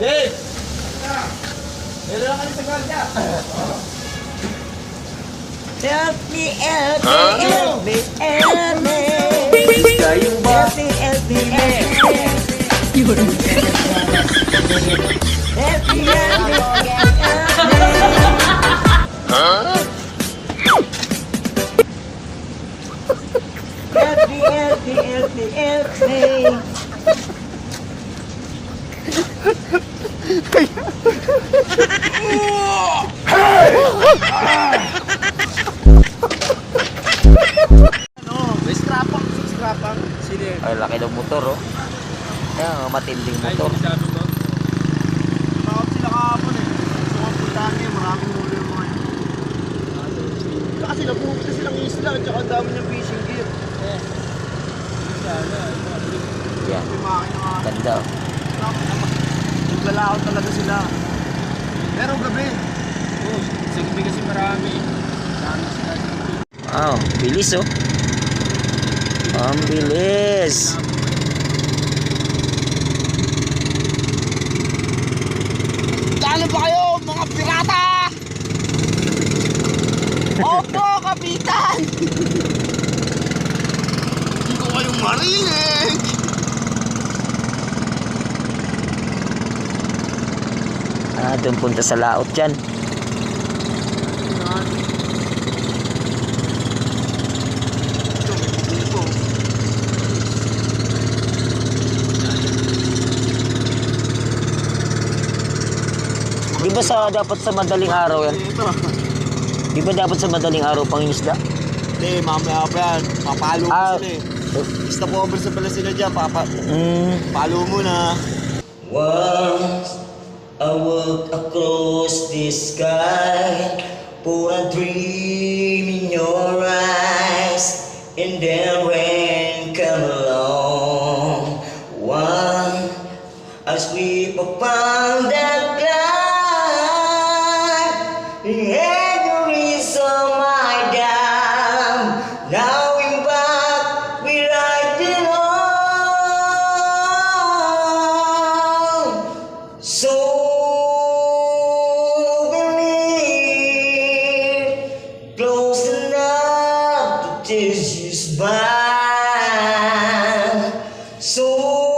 Dave! Meron lang kami sa ganda. Help me, help me, help me, help me. Kayong ba? Help me, help me, help me. Help me, help me, help me. Help me, help me, help me, help me. May strapang, strapang. Sino? Ay, laki ng motor, oh. Ayan, matinding motor. sabi ko. Takot sila kahapon eh. So, ang puntahan niya, maraming huli yung mga yun. Kasi napupunta silang isla at saka dami ng fishing gear. Eh. Makina nga. ganda, oh. Naglalaot talaga sila. Pero gabi. Oo, sa gabi kasi marami. Marami sila. Wow, bilis, oh. Ang bilis. Talo ba kayo, mga pirata? Opo, kapitan! Hindi ko kayong marinig! Ah, doon punta sa laot dyan. Di ba sa dapat sa madaling araw yan? Di ba dapat sa madaling araw pang isda? Hindi, mamaya pa yan. Papalo Ah. sila eh. Stop over sa pala sila dyan. Papa, Mm. palo mo na. I walk across the sky, put a dream in your eyes, and then rain come along. One, I sweep upon the by so